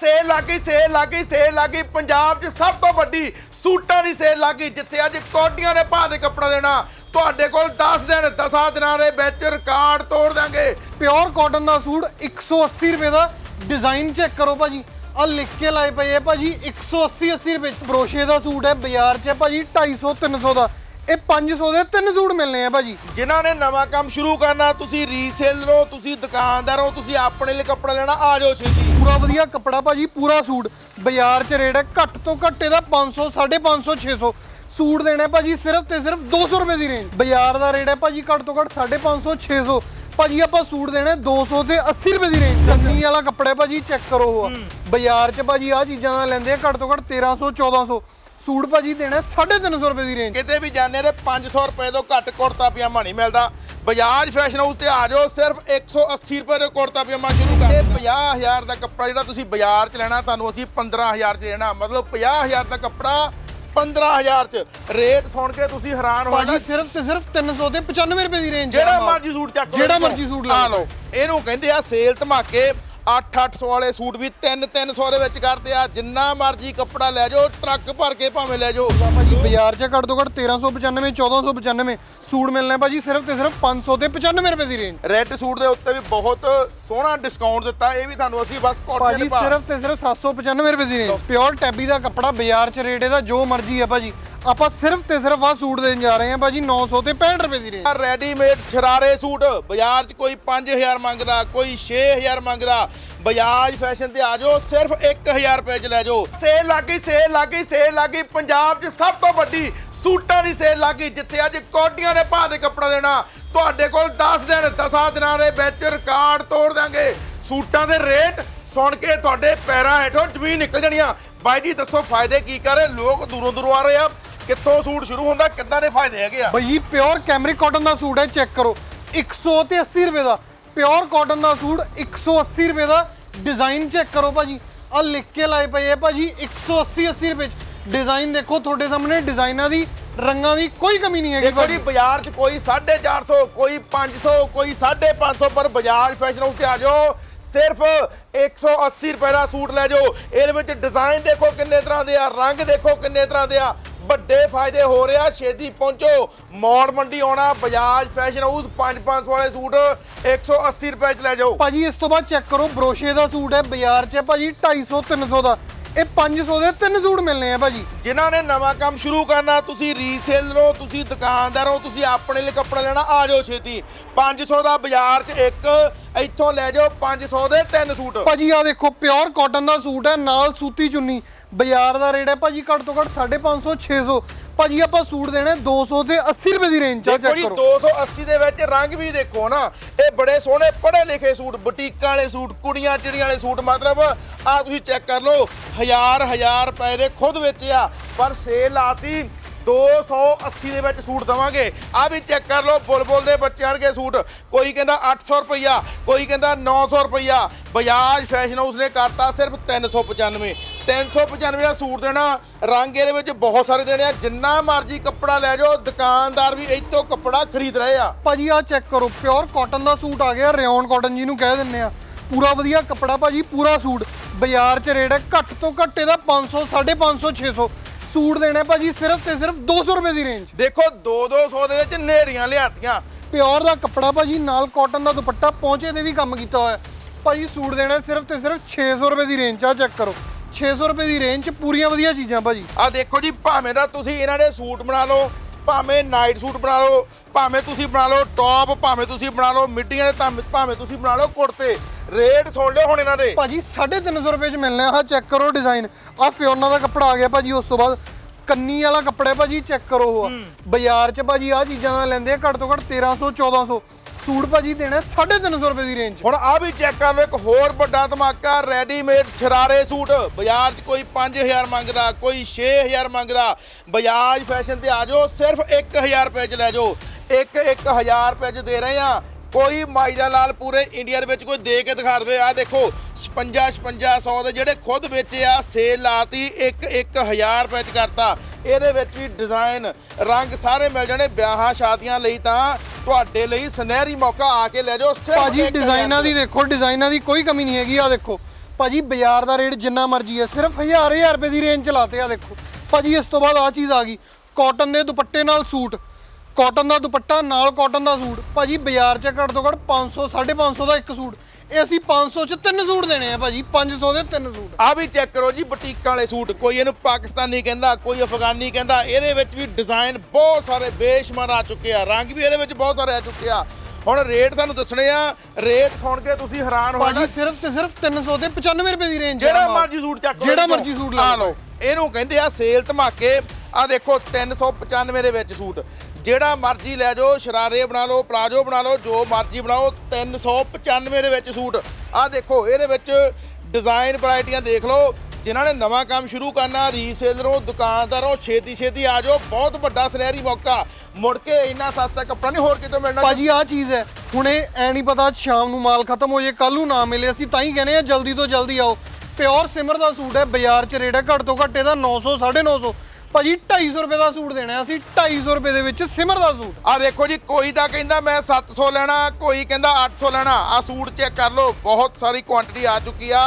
Sale ਲੱਗੀ sale ਲੱਗੀ sale ਲੱਗੀ। ਪੰਜਾਬ 'ਚ ਸਭ ਤੋਂ ਵੱਡੀ ਸੂਟਾਂ ਦੀ ਸੇਲ ਲੱਗੀ, ਜਿੱਥੇ ਅੱਜ ਕੋਟੀਆਂ ਦੇ ਭਾਅ ਦੇ ਕੱਪੜਾ ਦੇਣਾ। ਤੁਹਾਡੇ ਕੋਲ 10 ਦਿਨ 10 ਦਿਨਾਂ ਦੇ ਵਿੱਚ ਰਿਕਾਰਡ ਤੋੜ ਦਾਂਗੇ ਪਿਓਰ ਕਾਟਨ ਦਾ ਸੂਟ 180 ਰੁਪਏ ਦਾ। ਡਿਜ਼ਾਈਨ ਚੈੱਕ ਕਰੋ ਭਾਜੀ। ਆ ਲਿਖ ਕੇ ਲਾਏ ਪਏ ਆ ਭਾਜੀ 180 80 ਰੁਪਏ ਬਰੋਸ਼ੇ ਦਾ ਸੂਟ ਹੈ, ਬਾਜ਼ਾਰ 'ਚ ਭਾਜੀ 250 300 ਦਾ। ਇਹ 500 ਦੇ ਤਿੰਨ ਸੂਟ ਮਿਲਨੇ ਆ ਭਾਜੀ। ਜਿਨ੍ਹਾਂ ਨੇ ਨਵਾਂ ਕੰਮ ਸ਼ੁਰੂ ਕਰਨਾ ਤੁਸੀਂ ਰੀਸੇਲਰ ਹੋ ਤੁਸੀਂ ਦੁਕਾਨਦਾਰ ਹੋ ਤੁਸੀਂ ਆਪਣੇ ਲਈ ਕੱਪੜਾ ਲੈਣਾ ਆ ਜਾਓ ਛੇਤੀ। ਪੂਰਾ ਵਧੀਆ ਕੱਪੜਾ ਭਾਜੀ ਪੂਰਾ ਸੂਟ। ਬਾਜ਼ਾਰ 'ਚ ਰੇਟ ਹੈ ਘੱਟ ਤੋਂ ਘੱਟ ਇਹਦਾ 500 550 600 ਸੂਟ ਦੇਣਾ ਹੈ ਭਾਜੀ ਸਿਰਫ ਤੇ ਸਿਰਫ 200 ਰੁਪਏ ਦੀ ਰੇਂਜ ਬਾਜ਼ਾਰ ਦਾ ਰੇਟ ਹੈ ਭਾਜੀ ਘੱਟ ਤੋਂ ਘੱਟ 550 600 ਭਾਜੀ ਆਪਾਂ ਸੂਟ ਦੇਣਾ ਹੈ 200 ਤੇ 80 ਰੁਪਏ ਦੀ ਰੇਂਜ ਚੰਨੀ ਵਾਲਾ ਕੱਪੜਾ ਹੈ ਭਾਜੀ ਚੈੱਕ ਕਰੋ ਉਹ। ਬਾਜ਼ਾਰ 'ਚ ਭਾਜੀ ਆ ਚੀਜ਼ਾਂ ਦਾ ਲੈਂਦੇ ਆ ਘੱਟ ਤੋਂ ਘੱਟ 1300 1400 ਸੂਟ ਭਾਜੀ ਦੇਣਾ ਹੈ 350 ਰੁਪਏ ਦੀ ਰੇਂਜ ਕਿਤੇ ਵੀ ਜਾਂਦੇ ਤੇ 500 ਰੁਪਏ ਤੋਂ ਘੱਟ ਕੁੜਤਾ ਪਜਾਮਾ ਨਹੀਂ ਮਿਲਦਾ। ਬਜਾਜ ਫੈਸ਼ਨ ਹਾਊਸ ਤੇ ਆ ਜਾਓ ਸਿਰਫ 180 ਰੁਪਏ ਦੇ ਕੁੜਤਾ ਪਜਾਮਾ ਸ਼ੁਰੂ ਕਰ ਇਹ 50000 ਦਾ ਕੱਪੜਾ ਜਿਹੜਾ ਤੁਸੀਂ ਬਾਜ਼ਾਰ 'ਚ ਲੈਣਾ ਤੁਹਾਨੂੰ ਅਸੀਂ 15000 'ਚ ਦੇਣਾ। ਮਤਲਬ 50000 ਦਾ ਕੱਪੜਾ 15000 'ਚ। ਰੇਟ ਸੁਣ ਕੇ ਤੁਸੀਂ ਹੈਰਾਨ ਹੋ ਜਾਣਾ ਸਿਰਫ ਤੇ ਸਿਰਫ 300 ਤੇ 95 ਰੁਪਏ ਦੀ ਰੇਂਜ ਜਿਹੜਾ ਮਰਜ਼ੀ ਸੂਟ ਚੱਕ ਜਿਹੜਾ। ਮਰਜ਼ੀ ਸੂਟ ਲੈ। ਲਓ। ਇਹਨੂੰ ਕਹਿੰਦੇ ਆ ਸੇਲ ਧਮਾਕੇ। 8-800 ਵਾਲੇ ਸੂਟ ਵੀ 3-300 ਦੇ ਵਿੱਚ ਕਰਦੇ ਆ। ਜਿੰਨਾ ਮਰਜ਼ੀ ਕੱਪੜਾ ਲੈ ਜਾਓ ਟਰੱਕ ਭਰ ਕੇ ਭਾਵੇਂ ਲੈ ਜਾਓ। ਭਾਜੀ ਬਾਜ਼ਾਰ 'ਚ ਘੱਟ ਤੋਂ ਘੱਟ 1395 1495 ਸੂਟ ਮਿਲਣੇ ਭਾਜੀ ਸਿਰਫ ਤੇ ਸਿਰਫ 500 ਤੇ 95 ਰੁਪਏ ਦੀ ਰੇਂਜ ਰੈੱਡ ਸੂਟ ਦੇ ਉੱਤੇ ਵੀ ਬਹੁਤ ਸੋਹਣਾ ਡਿਸਕਾਊਂਟ ਦਿੱਤਾ ਇਹ ਵੀ ਤੁਹਾਨੂੰ ਅਸੀਂ ਬਸ ਕੋਟਨ ਭਾਜੀ ਸਿਰਫ ਤੇ ਸਿਰਫ 795 ਰੁਪਏ ਦੀ ਰੇਂਜ ਪਿਓਰ ਟੈਬੀ ਦਾ ਕੱਪੜਾ ਬਾਜ਼ਾਰ 'ਚ ਰੇਟ ਇਹਦਾ ਜੋ ਮਰਜ਼ੀ ਹੈ ਭਾਜੀ। ਆਪਾਂ ਸਿਰਫ ਤੇ ਸਿਰਫ ਆ ਸੂਟ ਦੇਣ ਜਾ ਰਹੇ ਹਾਂ ਭਾਜੀ 900 ਤੇ 65 ਰੁਪਏ ਦੀ ਰੇਂਜ ਰੈਡੀਮੇਡ ਸ਼ਰਾਰੇ ਸੂਟ। ਬਾਜ਼ਾਰ 'ਚ ਕੋਈ 5000 ਮੰਗਦਾ, ਕੋਈ 6000 ਮੰਗਦਾ। ਬਜਾਜ ਫੈਸ਼ਨ ਤੇ ਆ ਜਾਓ, ਸਿਰਫ 1000 ਰੁਪਏ 'ਚ ਲੈ ਜਾਓ। ਸੇਲ ਲੱਗੀ ਸੇਲ ਲੱਗੀ ਸੇਲ ਲੱਗੀ। ਪੰਜਾਬ 'ਚ ਸਭ ਤੋਂ ਵੱਡੀ ਸੂਟਾਂ ਦੀ ਸੇਲ ਲੱਗੀ, ਜਿੱਥੇ ਅੱਜ ਕੋਟੀਆਂ ਦੇ ਭਾਅ ਦੇ ਕੱਪੜਾ ਦੇਣਾ। ਤੁਹਾਡੇ ਕੋਲ 10 ਦਿਨ 10 ਦਿਨਾਂ ਦੇ ਵਿੱਚ ਰਿਕਾਰਡ ਤੋੜ ਦਾਂਗੇ। ਸੂਟਾਂ ਦੇ ਰੇਟ ਸੁਣ ਕੇ ਤੁਹਾਡੇ ਪੈਰਾਂ ਹੇਠੋਂ ਜ਼ਮੀਨ ਨਿਕਲ ਜਾਣੀਆਂ ਬਾਈ ਜੀ, ਦੱਸੋ ਫਾਇਦੇ ਕੀ ਕਰ ਰਹੇ? ਲੋਕ ਦੂਰੋਂ ਦੂਰੋਂ ਆ ਰਹੇ ਆ। ਕਿੱਥੋਂ ਸੂਟ ਸ਼ੁਰੂ ਹੁੰਦਾ ਕਿੱਦਾਂ ਦੇ ਫਾਇਦੇ ਹੈਗੇ ਆ? ਭਾਜੀ ਪਿਓਰ ਕੈਮਰਿਕ ਕਾਟਨ ਦਾ ਸੂਟ ਹੈ ਚੈੱਕ ਕਰੋ। 100 ਤੇ 80 ਰੁਪਏ ਦਾ। ਪਿਓਰ ਕਾਟਨ ਦਾ ਸੂਟ 180 ਰੁਪਏ ਦਾ। ਡਿਜ਼ਾਈਨ ਚੈੱਕ ਕਰੋ ਭਾਜੀ। ਆ ਲਿਖ ਕੇ ਲਾਏ ਪਏ ਆ ਭਾਜੀ 180 80 ਰੁਪਏ ਚ। ਡਿਜ਼ਾਈਨ ਦੇਖੋ ਤੁਹਾਡੇ ਸਾਹਮਣੇ ਡਿਜ਼ਾਈਨਾਂ ਦੀ ਰੰਗਾਂ ਦੀ ਕੋਈ ਕਮੀ ਨਹੀਂ ਹੈਗੀ ਦੇਖੋ ਜੀ ਬਾਜ਼ਾਰ 'ਚ ਕੋਈ 450 ਕੋਈ 500 ਕੋਈ 550 ਪਰ ਬਾਜ਼ਾਰ ਫੈਸ਼ਨ ਹਾਊਸ ਤੇ ਆ ਜਾਓ। ਸਿਰਫ 180 ਰੁਪਏ ਦਾ ਸੂਟ ਲੈ ਜਾਓ। ਇਹਦੇ ਵਿੱਚ ਡਿਜ਼ਾਈਨ ਦੇਖੋ ਕਿੰਨੇ ਤਰ੍ਹਾਂ ਦੇ ਆ ਰੰਗ ਦੇਖੋ ਕਿੰਨੇ ਤਰ੍ਹਾਂ ਦੇ ਆ। ਵੱਡੇ ਫਾਇਦੇ ਹੋ ਰਿਹਾ, ਛੇਤੀ ਪਹੁੰਚੋ। ਮੌੜ ਮੰਡੀ ਆਉਣਾ, ਬਜਾਜ ਫੈਸ਼ਨ ਹਾਊਸ 5-500 ਵਾਲੇ ਸੂਟ 180 ਰੁਪਏ 'ਚ ਲੈ ਜਾਓ। ਭਾਜੀ, ਇਸ ਤੋਂ ਬਾਅਦ ਚੈੱਕ ਕਰੋ, ਬਰੋਸ਼ੇ ਦਾ ਸੂਟ ਹੈ, ਬਾਜ਼ਾਰ 'ਚ ਭਾਜੀ 250 300 ਦਾ। ਇਹ 500 ਦੇ ਤਿੰਨ ਸੂਟ ਮਿਲਨੇ ਆ ਭਾਜੀ। ਜਿਨ੍ਹਾਂ ਨੇ ਨਵਾਂ ਕੰਮ ਸ਼ੁਰੂ ਕਰਨਾ ਤੁਸੀਂ ਰੀਸੇਲਰ ਹੋ ਤੁਸੀਂ ਦੁਕਾਨਦਾਰ ਹੋ ਤੁਸੀਂ ਆਪਣੇ ਲਈ ਕੱਪੜਾ ਲੈਣਾ ਆ ਜਾਓ ਛੇਤੀ। 500 ਦਾ ਬਾਜ਼ਾਰ 'ਚ ਇੱਕ ਇੱਥੋਂ ਲੈ ਜਾਓ 500 ਦੇ ਤਿੰਨ ਸੂਟ। ਭਾਜੀ ਆ ਦੇਖੋ ਪਿਓਰ ਕਾਟਨ ਦਾ ਸੂਟ ਹੈ ਨਾਲ ਸੂਤੀ ਚੁੰਨੀ। ਬਾਜ਼ਾਰ ਦਾ ਰੇਟ ਹੈ ਭਾਜੀ ਘੱਟ ਤੋਂ ਘੱਟ 550 600 ਭਾਜੀ ਆਪਾਂ ਸੂਟ ਦੇਣੇ 200 ਤੇ 80 ਰੁਪਏ ਦੀ ਰੇਂਜ ਚ ਦੇਖੋ ਚੈੱਕ ਜੀ ਕਰੋ। 280 ਦੇ ਵਿੱਚ ਰੰਗ ਵੀ ਦੇਖੋ ਨਾ ਇਹ ਬੜੇ ਸੋਹਣੇ ਪੜ੍ਹੇ ਲਿਖੇ ਸੂਟ ਬੁਟੀਕਾਂ ਵਾਲੇ ਸੂਟ ਕੁੜੀਆਂ ਚਿੜੀਆਂ ਵਾਲੇ ਸੂਟ ਮਤਲਬ ਆ ਤੁਸੀਂ ਚੈੱਕ ਕਰ ਲਓ ਹਜ਼ਾਰ ਹਜ਼ਾਰ ਰੁਪਏ ਦੇ ਖੁਦ ਵੇਚਿਆ ਪਰ ਸੇਲ ਲਾਤੀ 280 ਦੇ ਵਿੱਚ ਸੂਟ ਦਵਾਂਗੇ। ਆ ਵੀ ਚੈੱਕ ਕਰ ਲਓ ਬੁਲਬੁਲ ਦੇ ਬੱਚਿਆਂ ਵਰਗੇ ਸੂਟ ਕੋਈ ਕਹਿੰਦਾ 800 ਰੁਪਈਆ ਕੋਈ ਕਹਿੰਦਾ 900 ਰੁਪਈਆ ਬਜਾਜ ਫੈਸ਼ਨ ਹਾਊਸ ਨੇ ਕਰਤਾ ਸਿਰਫ 395 395 ਦਾ ਸੂਟ ਦੇਣਾ ਰੰਗ ਇਹਦੇ ਵਿੱਚ ਬਹੁਤ ਸਾਰੇ ਦੇਣੇ ਆ। ਜਿੰਨਾ ਮਰਜ਼ੀ ਕੱਪੜਾ ਲੈ ਜਾਓ ਦੁਕਾਨਦਾਰ ਵੀ ਇੱਥੋਂ ਕੱਪੜਾ ਖਰੀਦ ਰਹੇ ਆ। ਭਾਜੀ ਆ ਚੈੱਕ ਕਰੋ ਪਿਓਰ ਕਾਟਨ ਦਾ ਸੂਟ ਆ ਗਿਆ ਰਿਓਨ ਕਾਟਨ ਜਿਹਨੂੰ ਕਹਿ ਦਿੰਦੇ ਆ। ਪੂਰਾ ਵਧੀਆ ਕੱਪੜਾ ਭਾਜੀ ਪੂਰਾ ਸੂਟ। ਬਾਜ਼ਾਰ 'ਚ ਰੇਟ ਹੈ ਘੱਟ ਤੋਂ ਘੱਟ ਇਹਦਾ 500 550 600 ਸੂਟ ਦੇਣਾ ਭਾਜੀ ਸਿਰਫ ਤੇ ਸਿਰਫ 200 ਰੁਪਏ ਦੀ ਰੇਂਜ ਦੇਖੋ 2-200 ਦੇ ਵਿੱਚ ਨੇਰੀਆਂ ਲਿਆਤੀਆਂ। ਪਿਓਰ ਦਾ ਕੱਪੜਾ ਭਾਜੀ ਨਾਲ ਕਾਟਨ ਦਾ ਦੁਪੱਟਾ ਪਹੁੰਚੇ ਤੇ ਵੀ ਕੰਮ ਕੀਤਾ ਹੋਇਆ। ਭਾਜੀ ਸੂਟ ਦੇਣਾ ਸਿਰਫ ਤੇ ਸਿਰਫ 600 ਰੁਪਏ ਦੀ ਰੇਂਜ ਆ ਚੈੱਕ ਕਰੋ। 600 ਰੁਪਏ ਦੀ ਰੇਂਜ 'ਚ ਪੂਰੀਆਂ ਵਧੀਆ ਚੀਜ਼ਾਂ ਭਾਜੀ। ਆ ਦੇਖੋ ਜੀ ਭਾਵੇਂ ਦਾ ਤੁਸੀਂ ਇਹਨਾਂ ਦੇ ਸੂਟ ਬਣਾ ਲਓ ਭਾਵੇਂ ਨਾਈਟ ਸੂਟ ਬਣਾ ਲਓ ਭਾਵੇਂ ਤੁਸੀਂ ਬਣਾ ਲਓ ਟੌਪ ਭਾਵੇਂ ਤੁਸੀਂ ਬਣਾ ਲਓ ਮਿੱਡੀਆਂ ਦੇ ਤਾਂ ਭਾਵੇਂ ਤੁਸੀਂ ਬਣਾ ਲਓ ਕੁੜਤੇ। ਰੇਟ ਸੁਣ ਲਿਓ ਹੁਣ ਇਹਨਾਂ ਦੇ। ਭਾਜੀ 350 ਰੁਪਏ 'ਚ ਮਿਲਨੇ ਆ ਚੈੱਕ ਕਰੋ ਡਿਜ਼ਾਈਨ ਆ ਫਿਓਨਾ ਦਾ ਕੱਪੜਾ ਆ ਗਿਆ ਭਾਜੀ ਉਸ ਤੋਂ ਬਾਅਦ ਕੰਨੀ ਵਾਲਾ ਕੱਪੜਾ ਭਾਜੀ ਚੈੱਕ ਕਰੋ ਉਹ। ਬਾਜ਼ਾਰ 'ਚ ਭਾਜੀ ਆ ਚੀਜ਼ਾਂ ਲੈਂਦੇ ਆ ਘੱਟ ਤੋਂ ਘੱਟ 1300 1400 ਸੂਟ ਭਾਜੀ ਦੇਣਾ 350 ਰੁਪਏ ਦੀ ਰੇਂਜ ਹੁਣ ਆ ਵੀ ਚੈੱਕ ਕਰ ਲਓ, ਇੱਕ ਹੋਰ ਵੱਡਾ ਧਮਾਕਾ ਰੈਡੀਮੇਡ ਸ਼ਰਾਰੇ ਸੂਟ। ਬਾਜ਼ਾਰ 'ਚ ਕੋਈ 5000 ਮੰਗਦਾ, ਕੋਈ 6000 ਮੰਗਦਾ। ਬਜਾਜ ਫੈਸ਼ਨ ਤੇ ਆ ਜਾਓ, ਸਿਰਫ 1000 ਰੁਪਏ 'ਚ ਲੈ ਜਾਓ। ਇੱਕ 1000 ਰੁਪਏ 'ਚ ਦੇ ਰਹੇ ਆ ਕੋਈ ਮਾਈਦਾ ਲਾਲ ਪੂਰੇ ਇੰਡੀਆ ਦੇ ਵਿੱਚ ਕੋਈ ਦੇ ਕੇ ਦਿਖਾ ਦੇਵੇ। ਆ ਦੇਖੋ 56 5600 ਦੇ ਜਿਹੜੇ ਖੁਦ ਵੇਚੇ ਆ ਸੇਲ ਲਾਤੀ ਇੱਕ 1000 ਰੁਪਏ 'ਚ ਕਰਤਾ। ਇਹਦੇ ਵਿੱਚ ਵੀ ਡਿਜ਼ਾਈਨ ਰੰਗ ਸਾਰੇ ਮਿਲ ਜਾਣੇ ਵਿਆਹਾਂ ਸ਼ਾਦੀਆਂ ਲਈ ਤਾਂ ਤੁਹਾਡੇ ਲਈ ਸੁਨਹਿਰੀ ਮੌਕਾ ਆ ਕੇ ਲੈ ਜਾਓ। ਸਿਰਫ ਭਾਜੀ 1000 ਡਿਜ਼ਾਈਨਾਂ ਦੀ ਦੇਖੋ ਡਿਜ਼ਾਈਨਾਂ ਦੀ ਕੋਈ ਕਮੀ ਨਹੀਂ ਹੈਗੀ ਆ ਦੇਖੋ। ਭਾਜੀ ਬਾਜ਼ਾਰ ਦਾ ਰੇਟ ਜਿੰਨਾ ਮਰਜ਼ੀ ਹੈ ਸਿਰਫ 1000 1000 ਰੁਪਏ ਦੀ ਰੇਂਜ ਚਲਾਤੇ ਆ ਦੇਖੋ। ਭਾਜੀ ਇਸ ਤੋਂ ਬਾਅਦ ਆ ਚੀਜ਼ ਆ ਗਈ ਕਾਟਨ ਦੇ ਦੁਪੱਟੇ ਨਾਲ ਸੂਟ। ਕਾਟਨ ਦਾ ਦੁਪੱਟਾ ਨਾਲ ਕਾਟਨ ਦਾ ਸੂਟ। ਭਾਜੀ ਬਾਜ਼ਾਰ 'ਚ ਘੱਟ ਤੋਂ ਘੱਟ 500 550 ਦਾ ਇੱਕ ਸੂਟ। ਇਹ ਅਸੀਂ 500 'ਚ ਤਿੰਨ ਸੂਟ ਦੇਣੇ ਆ ਭਾਜੀ 500 ਦੇ ਤਿੰਨ ਸੂਟ। ਆ ਵੀ ਚੈੱਕ ਕਰੋ ਜੀ ਬੁਟੀਕਾਂ ਵਾਲੇ ਸੂਟ। ਕੋਈ ਇਹਨੂੰ ਪਾਕਿਸਤਾਨੀ ਕਹਿੰਦਾ ਕੋਈ ਅਫਗਾਨੀ ਕਹਿੰਦਾ ਇਹਦੇ ਵਿੱਚ ਵੀ ਡਿਜ਼ਾਈਨ ਬਹੁਤ ਸਾਰੇ ਬੇਸ਼ੁਮਾਰ ਆ ਚੁੱਕੇ ਆ। ਰੰਗ ਵੀ ਇਹਦੇ ਵਿੱਚ ਬਹੁਤ ਸਾਰੇ ਆ ਚੁੱਕੇ ਆ। ਹੁਣ ਰੇਟ ਤੁਹਾਨੂੰ ਦੱਸਣੇ ਆ ਰੇਟ ਸੁਣ ਕੇ ਤੁਸੀਂ ਹੈਰਾਨ ਹੋ ਭਾਜੀ ਜਾਣਾ ਸਿਰਫ ਤੇ ਸਿਰਫ 300 ਤੇ 95 ਰੁਪਏ ਦੀ ਰੇਂਜ ਜਿਹੜਾ ਮਰਜ਼ੀ ਸੂਟ ਚੱਕ ਲਓ ਜਿਹੜਾ। ਮਰਜ਼ੀ ਸੂਟ ਆ ਲੈ ਲਓ। ਇਹਨੂੰ ਕਹਿੰਦੇ ਆ ਸੇਲ ਧਮਾਕੇ। ਆ ਦੇਖੋ 395 ਦੇ ਵਿੱਚ ਸੂਟ। ਜਿਹੜਾ ਮਰਜ਼ੀ ਲੈ ਜਾਓ, ਸ਼ਰਾਰੇ ਬਣਾ ਲਓ, ਪਲਾਜੋ ਬਣਾ ਲਓ, ਜੋ ਮਰਜ਼ੀ ਬਣਾਓ 395 ਦੇ ਵਿੱਚ ਸੂਟ। ਆਹ ਦੇਖੋ, ਇਹਦੇ ਵਿੱਚ ਡਿਜ਼ਾਈਨ ਵੈਰਾਈਟੀਆਂ ਦੇਖ ਲਓ, ਜਿਨ੍ਹਾਂ ਨੇ ਨਵਾਂ ਕੰਮ ਸ਼ੁਰੂ ਕਰਨਾ ਰੀਸੇਲਰੋਂ ਦੁਕਾਨਦਾਰੋਂ ਛੇਤੀ ਛੇਤੀ ਆ ਜਾਓ, ਬਹੁਤ ਵੱਡਾ ਸੁਨਹਿਰੀ ਮੌਕਾ। ਮੁੜ ਕੇ ਇੰਨਾ ਸਸਤਾ ਕੱਪੜਾ ਨਹੀਂ ਹੋਰ ਕਿਤੇ ਮਿਲਣਾ। ਭਾਜੀ, ਆਹ ਚੀਜ਼ ਹੈ। ਹੁਣੇ ਐ ਨਹੀਂ ਪਤਾ ਸ਼ਾਮ ਨੂੰ ਮਾਲ ਖਤਮ ਹੋ ਜੇ ਕੱਲ ਨੂੰ ਨਾ ਮਿਲੇ, ਅਸੀਂ ਤਾਂ ਹੀ ਕਹਿੰਦੇ ਆ ਜਲਦੀ ਤੋਂ ਜਲਦੀ ਆਓ। ਪਿਓਰ ਸਿਮਰ ਦਾ ਸੂਟ ਹੈ, ਬਾਜ਼ਾਰ 'ਚ ਰੇਟ ਹੈ ਘੱਟ ਤੋਂ ਘੱਟ ਇਹਦਾ 900 950 ਭਾਜੀ 250 ਰੁਪਏ ਦਾ ਸੂਟ ਦੇਣਾ ਅਸੀਂ 250 ਰੁਪਏ ਦੇ ਵਿੱਚ ਸਿਮਰ ਦਾ ਸੂਟ। ਆ ਦੇਖੋ ਜੀ ਕੋਈ ਤਾਂ ਕਹਿੰਦਾ ਮੈਂ 700 ਲੈਣਾ ਕੋਈ ਕਹਿੰਦਾ 800 ਲੈਣਾ। ਆ ਸੂਟ ਚੈੱਕ ਕਰ ਲਓ ਬਹੁਤ ਸਾਰੀ ਕੁਆਂਟੀਟੀ ਆ ਚੁੱਕੀ ਆ।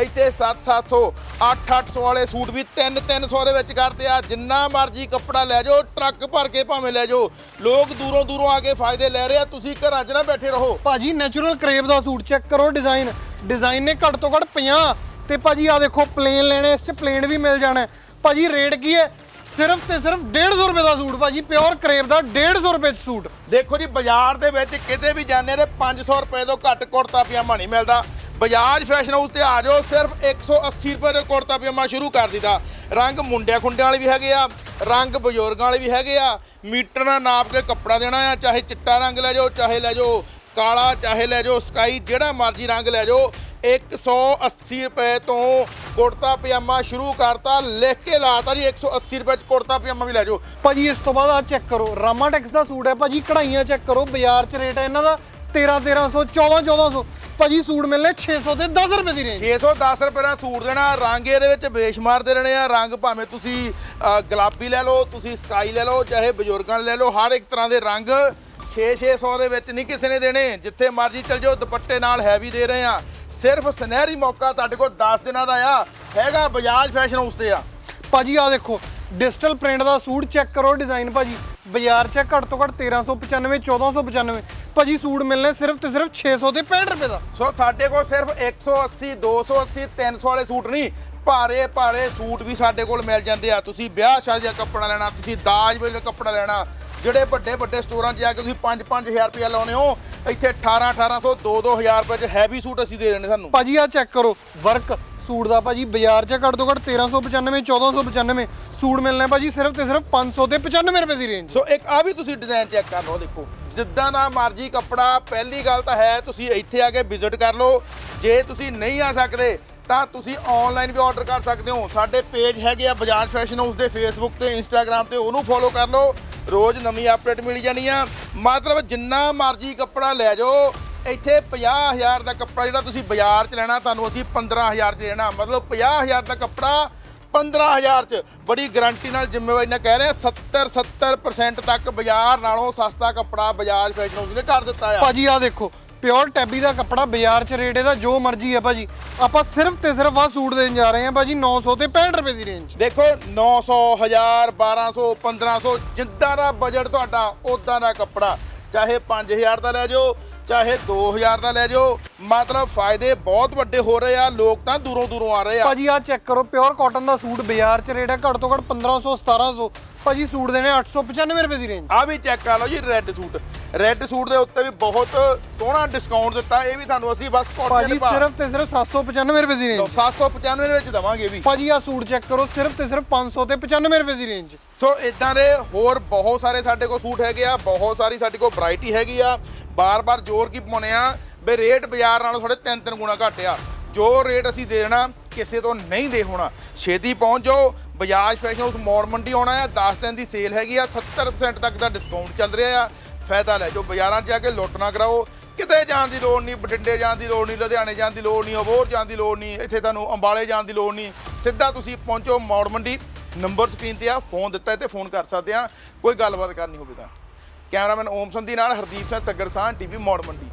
ਇੱਥੇ 7-700 8-800 ਵਾਲੇ ਸੂਟ ਵੀ 3-300 ਦੇ ਵਿੱਚ ਕਰਦੇ ਆ। ਜਿੰਨਾ ਮਰਜ਼ੀ ਕੱਪੜਾ ਲੈ ਜਾਓ ਟਰੱਕ ਭਰ ਕੇ ਭਾਵੇਂ ਲੈ ਜਾਓ। ਲੋਕ ਦੂਰੋਂ ਦੂਰੋਂ ਆ ਕੇ ਫਾਇਦੇ ਲੈ ਰਹੇ ਆ ਤੁਸੀਂ ਘਰਾਂ 'ਚ ਨਾ ਬੈਠੇ ਰਹੋ। ਭਾਜੀ ਨੈਚੁਰਲ ਕਰੇਵ ਦਾ ਸੂਟ ਚੈੱਕ ਕਰੋ ਡਿਜ਼ਾਈਨ ਡਿਜ਼ਾਈਨ ਨੇ ਘੱਟ ਤੋਂ ਘੱਟ 50 ਤੇ ਭਾਜੀ ਆ ਦੇਖੋ ਪਲੇਨ ਲੈਣੇ ਇਸ 'ਚ ਪਲੇਨ ਵੀ ਮਿਲ ਜਾਣਾ। ਭਾਜੀ, ਰੇਟ ਕੀ ਹੈ? ਸਿਰਫ ਤੇ ਸਿਰਫ 150 ਰੁਪਏ ਦਾ ਸੂਟ, ਭਾਜੀ ਪਿਓਰ ਕਰੇਵ ਦਾ 150 ਰੁਪਏ 'ਚ ਸੂਟ। ਦੇਖੋ ਜੀ, ਬਾਜ਼ਾਰ ਦੇ ਵਿੱਚ ਕਿਤੇ ਵੀ ਜਾਂਦੇ ਨੇ 500 ਰੁਪਏ ਤੋਂ ਘੱਟ ਕੁੜਤਾ ਪਜਾਮਾ ਨਹੀਂ ਮਿਲਦਾ। ਬਜਾਜ ਫੈਸ਼ਨ ਹਾਊਸ ਤੇ ਆ ਜਾਓ, ਸਿਰਫ 180 ਰੁਪਏ ਦੇ ਕੁੜਤਾ ਪਜਾਮਾ ਸ਼ੁਰੂ ਕਰ ਦਿੱਤਾ। ਰੰਗ ਮੁੰਡਿਆਂ ਖੁੰਡਿਆਂ ਵਾਲੇ ਵੀ ਹੈਗੇ ਆ, ਰੰਗ ਬਜ਼ੁਰਗਾਂ ਵਾਲੇ ਵੀ ਹੈਗੇ ਆ। ਮੀਟਰ ਨਾਲ ਨਾਪ ਕੇ ਕੱਪੜਾ ਦੇਣਾ ਆ, ਚਾਹੇ ਚਿੱਟਾ ਰੰਗ ਲੈ ਜਾਓ, ਚਾਹੇ ਲੈ ਜਾਓ ਕਾਲਾ, ਚਾਹੇ ਲੈ ਜਾਓ ਸਕਾਈ ਜਿਹੜਾ ਮਰਜ਼ੀ ਰੰਗ ਲੈ ਜਾਓ। 180 ਰੁਪਏ ਤੋਂ ਕੁੜਤਾ ਪਜਾਮਾ ਸ਼ੁਰੂ ਕਰਤਾ, ਲਿਖ ਕੇ ਲਾਤਾ ਜੀ 180 ਰੁਪਏ ਚ ਕੁੜਤਾ ਪਜਾਮਾ ਵੀ ਲੈ ਜਾਓ। ਭਾਜੀ, ਇਸ ਤੋਂ ਬਾਅਦ ਆ ਚੈੱਕ ਕਰੋ, ਰਾਮਾ ਟੈਕਸ ਦਾ ਸੂਟ ਹੈ, ਭਾਜੀ, ਕਢਾਈਆਂ ਚੈੱਕ ਕਰੋ, ਬਾਜ਼ਾਰ 'ਚ ਰੇਟ ਹੈ ਇਹਨਾਂ ਦਾ 13 1300 14 1400 ਭਾਜੀ, ਸੂਟ ਮਿਲਨੇ 600 ਤੇ 10 ਰੁਪਏ ਦੀ ਰੇਂਜ 610 ਰੁਪਏ ਦਾ ਸੂਟ ਦੇਣਾ ਰੰਗ ਇਹਦੇ ਵਿੱਚ ਬੇਸ਼ੁਮਾਰ ਦੇ ਰਹਿਣੇ ਆ, ਰੰਗ ਭਾਵੇਂ ਤੁਸੀਂ ਗੁਲਾਬੀ ਲੈ ਲਓ, ਤੁਸੀਂ ਸਕਾਈ ਲੈ ਲਓ, ਚਾਹੇ ਬਜ਼ੁਰਗਾਂ ਵਾਲੇ ਲੈ ਲਓ, ਹਰ ਇੱਕ ਤਰ੍ਹਾਂ ਦੇ ਰੰਗ 6-600 ਦੇ ਵਿੱਚ ਨਹੀਂ ਕਿਸੇ ਨੇ ਦੇਣੇ। ਜਿੱਥੇ ਮਰਜ਼ੀ ਚਲ ਜਾਓ, ਦੁਪੱਟੇ ਨਾਲ ਹੈਵੀ ਦੇ ਰਹੇ ਆ। ਸਿਰਫ ਸੁਨਹਿਰੀ ਮੌਕਾ ਤੁਹਾਡੇ ਕੋਲ 10 ਦਿਨਾਂ ਦਾ ਆ। ਹੈਗਾ ਬਜਾਜ ਫੈਸ਼ਨ ਹਾਊਸ ਤੇ ਆ। ਭਾਜੀ ਆ ਦੇਖੋ ਡਿਜੀਟਲ ਪ੍ਰਿੰਟ ਦਾ ਸੂਟ ਚੈੱਕ ਕਰੋ ਡਿਜ਼ਾਈਨ ਭਾਜੀ। ਬਾਜ਼ਾਰ 'ਚ ਘੱਟ ਤੋਂ ਘੱਟ 1395 1495 ਭਾਜੀ ਸੂਟ ਮਿਲਨੇ ਸਿਰਫ ਤੇ ਸਿਰਫ 600 ਤੇ 65 ਰੁਪਏ ਦਾ। ਸੋ ਸਾਡੇ ਕੋਲ ਸਿਰਫ 180 280 300 ਵਾਲੇ ਸੂਟ ਨਹੀਂ ਭਾਰੇ ਭਾਰੇ ਸੂਟ ਵੀ ਸਾਡੇ ਕੋਲ ਮਿਲ ਜਾਂਦੇ ਆ। ਤੁਸੀਂ ਵਿਆਹ ਸ਼ਾਦੀ ਦਾ ਕੱਪੜਾ ਲੈਣਾ ਤੁਸੀਂ ਦਾਜ ਵੇਲੇ ਦਾ ਕੱਪੜਾ ਲੈਣਾ ਜਿਹੜੇ ਵੱਡੇ ਵੱਡੇ ਸਟੋਰਾਂ 'ਚ ਜਾ ਕੇ ਤੁਸੀਂ 5-5000 ਰੁਪਏ ਲਾਉਨੇ ਹੋ ਇੱਥੇ 18-1800 2-2000 ਰੁਪਏ 'ਚ ਹੈਵੀ ਸੂਟ ਅਸੀਂ ਦੇ ਦੇਣੇ ਸਾਨੂੰ। ਭਾਜੀ ਆ ਚੈੱਕ ਕਰੋ ਵਰਕ ਸੂਟ ਦਾ ਭਾਜੀ ਬਾਜ਼ਾਰ 'ਚ ਘੱਟ ਤੋਂ ਘੱਟ 1395 1495 ਸੂਟ ਮਿਲਨੇ ਭਾਜੀ ਸਿਰਫ ਤੇ ਸਿਰਫ 500 ਤੇ 95 ਰੁਪਏ ਦੀ ਰੇਂਜ ਸੋ ਇੱਕ ਆ ਵੀ ਤੁਸੀਂ ਡਿਜ਼ਾਈਨ ਚੈੱਕ ਕਰ ਲਓ ਦੇਖੋ। ਜਿੱਦਾਂ ਦਾ ਮਰਜ਼ੀ ਕੱਪੜਾ ਪਹਿਲੀ ਗੱਲ ਤਾਂ ਹੈ ਤੁਸੀਂ ਇੱਥੇ ਆ ਕੇ ਵਿਜ਼ਿਟ ਕਰ ਲਓ। ਜੇ ਤੁਸੀਂ ਨਹੀਂ ਆ ਸਕਦੇ ਤਾਂ ਤੁਸੀਂ ਆਨਲਾਈਨ ਵੀ ਆਰਡਰ ਕਰ ਸਕਦੇ ਹੋ। ਸਾਡੇ ਪੇਜ ਹੈਗੇ ਆ ਬਜਾਜ ਫੈਸ਼ਨ ਹਾਊਸ ਦੇ ਫੇਸਬੁੱਕ ਤੇ ਇੰਸਟਾਗ੍ਰam ਤੇ ਉਹਨੂੰ ਫੋਲੋ ਕਰ ਲਓ। ਰੋਜ਼ ਨਵੀਂ ਅਪਡੇਟ ਮਿਲ ਜਾਣੀ ਆ। ਮਤਲਬ ਜਿੰਨਾ ਮਰਜ਼ੀ ਕੱਪੜਾ ਲੈ ਜਾਓ, ਇੱਥੇ 50000 ਦਾ ਕੱਪੜਾ ਜਿਹੜਾ ਤੁਸੀਂ ਬਾਜ਼ਾਰ 'ਚ ਲੈਣਾ, ਤੁਹਾਨੂੰ ਅਸੀਂ 15000 'ਚ ਦੇਣਾ। ਮਤਲਬ 50000 ਦਾ ਕੱਪੜਾ 15000 ਚ। ਬੜੀ ਗਾਰੰਟੀ ਨਾਲ ਜ਼ਿੰਮੇਵਾਰੀ ਨਾਲ ਕਹਿ ਰਹੇ ਆ 70 70% ਤੱਕ ਬਾਜ਼ਾਰ ਨਾਲੋਂ ਸਸਤਾ ਕੱਪੜਾ ਬਜਾਜ ਫੈਸ਼ਨ ਹਾਊਸ ਨੇ ਕਰ ਦਿੱਤਾ ਆ। ਭਾਜੀ ਆ ਦੇਖੋ ਪਿਓਰ ਟੈਬੀ ਦਾ ਕੱਪੜਾ ਬਾਜ਼ਾਰ 'ਚ ਰੇਟ ਇਹਦਾ ਜੋ ਮਰਜ਼ੀ ਹੈ ਭਾਜੀ। ਆਪਾਂ ਸਿਰਫ ਤੇ ਸਿਰਫ ਆ ਸੂਟ ਦੇਣ ਜਾ ਰਹੇ ਹਾਂ ਭਾਜੀ 900 ਤੇ 65 ਰੁਪਏ ਦੀ ਰੇਂਜ ਦੇਖੋ 900 1000 1200 1500 ਜਿੱਦਾਂ ਦਾ ਬਜਟ ਤੁਹਾਡਾ ਉਦਾਂ ਦਾ ਕੱਪੜਾ। ਚਾਹੇ 5000 ਦਾ ਲੈ ਜਾਓ ਚਾਹੇ 2000 ਦਾ ਲੈ ਜਾਓ ਮਤਲਬ ਫਾਇਦੇ ਬਹੁਤ ਵੱਡੇ ਹੋ ਰਹੇ ਆ ਲੋਕ ਤਾਂ ਦੂਰੋਂ ਦੂਰੋਂ ਆ ਰਹੇ ਆ। ਭਾਜੀ ਆ ਚੈੱਕ ਕਰੋ ਪਿਓਰ ਕਾਟਨ ਦਾ ਸੂਟ ਬਾਜ਼ਾਰ 'ਚ ਰੇਟ ਹੈ ਘੱਟ ਤੋਂ ਘੱਟ 1500 1700 ਭਾਜੀ ਸੂਟ ਦੇਣੇ 895 ਰੁਪਏ ਦੀ ਰੇਂਜ ਆ ਵੀ ਚੈੱਕ ਕਰ ਲਓ ਜੀ ਰੈੱਡ ਸੂਟ ਰੈੱਡ ਸੂਟ ਦੇ ਉੱਤੇ ਵੀ ਬਹੁਤ ਸੋਹਣਾ ਡਿਸਕਾਊਂਟ ਦਿੱਤਾ ਇਹ ਵੀ ਤੁਹਾਨੂੰ ਅਸੀਂ ਬਸ ਕੋਟਨ ਭਾਜੀ ਸਿਰਫ ਤੇ ਸਿਰਫ 795 ਰੁਪਏ ਦੀ ਰੇਂਜ 795 ਦੇ ਵਿੱਚ ਦਵਾਂਗੇ ਵੀ। ਭਾਜੀ ਆ ਸੂਟ ਚੈੱਕ ਕਰੋ ਸਿਰਫ ਤੇ ਸਿਰਫ 500 ਤੇ 95 ਰੁਪਏ ਦੀ ਰੇਂਜ ਸੋ ਇਦਾਂ ਦੇ ਹੋਰ ਬਹੁਤ ਸਾਰੇ ਸਾਡੇ ਕੋਲ ਸੂਟ ਹੈਗੇ ਆ ਬਹੁਤ ਸਾਰੀ ਸਾਡੇ ਕੋਲ ਵੈਰਾਈਟੀ ਹੈਗੀ ਆ। ਬਾਰ-ਬਾਰ ਜ਼ੋਰ ਕੀ ਪਾਉਣੇ ਆ? ਵੀ ਰੇਟ ਬਾਜ਼ਾਰ ਨਾਲੋਂ ਥੋੜੇ ਤਿੰਨ ਤਿੰਨ ਗੁਣਾ ਘੱਟ ਆ। ਜੋ ਰੇਟ ਅਸੀਂ ਦੇਣਾ, ਕਿਸੇ ਤੋਂ ਨਹੀਂ ਦੇ ਹੋਣਾ। ਛੇਤੀ ਪਹੁੰਚ ਜਾਓ। ਬਜਾਜ ਫੈਸ਼ਨ ਹਾਊਸ ਮੌੜ ਮੰਡੀ ਆਉਣਾ ਆ 10 ਦਿਨ ਦੀ ਸੇਲ ਹੈਗੀ ਆ। 70% ਤੱਕ ਦਾ ਡਿਸਕਾਊਂਟ ਚੱਲ ਰਿਹਾ ਆ। ਫਾਇਦਾ ਲੈ ਜੋ ਬਾਜ਼ਾਰਾਂ 'ਚ ਜਾ ਕੇ ਲੁੱਟ ਨਾ ਕਰਾਓ। ਕਿਤੇ ਜਾਣ ਦੀ ਲੋੜ ਨਹੀਂ, ਬਠਿੰਡੇ ਜਾਣ ਦੀ ਲੋੜ ਨਹੀਂ, ਲੁਧਿਆਣੇ ਜਾਣ ਦੀ ਲੋੜ ਨਹੀਂ ਅਬੋਰ ਜਾਣ ਦੀ ਲੋੜ ਨਹੀਂ, ਇੱਥੇ ਤੁਹਾਨੂੰ ਅੰਬਾਲੇ ਜਾਣ ਦੀ ਲੋੜ ਨਹੀਂ। ਸਿੱਧਾ ਤੁਸੀਂ ਪਹੁੰਚੋ ਮੌੜ ਮੰਡੀ। ਨੰਬਰ ਸਕਰੀਨ ਤੇ ਆ, ਫੋਨ ਦਿੱਤਾ ਹੈ ਤੇ ਫੋਨ ਕਰ ਸਕਦੇ ਆ। ਕੋਈ ਗੱਲਬਾਤ ਕਰਨੀ ਹੋਵੇ ਤਾਂ। ਕੈਮਰਾਮੈਨ ਓਮ ਸੰਧੀ ਨਾਲ ਹਰਦੀਪ ਸਿੰਘ ਤੱਗਰਸਾਨ ਟੀਵੀ ਮੌੜ ਮੰਡੀ।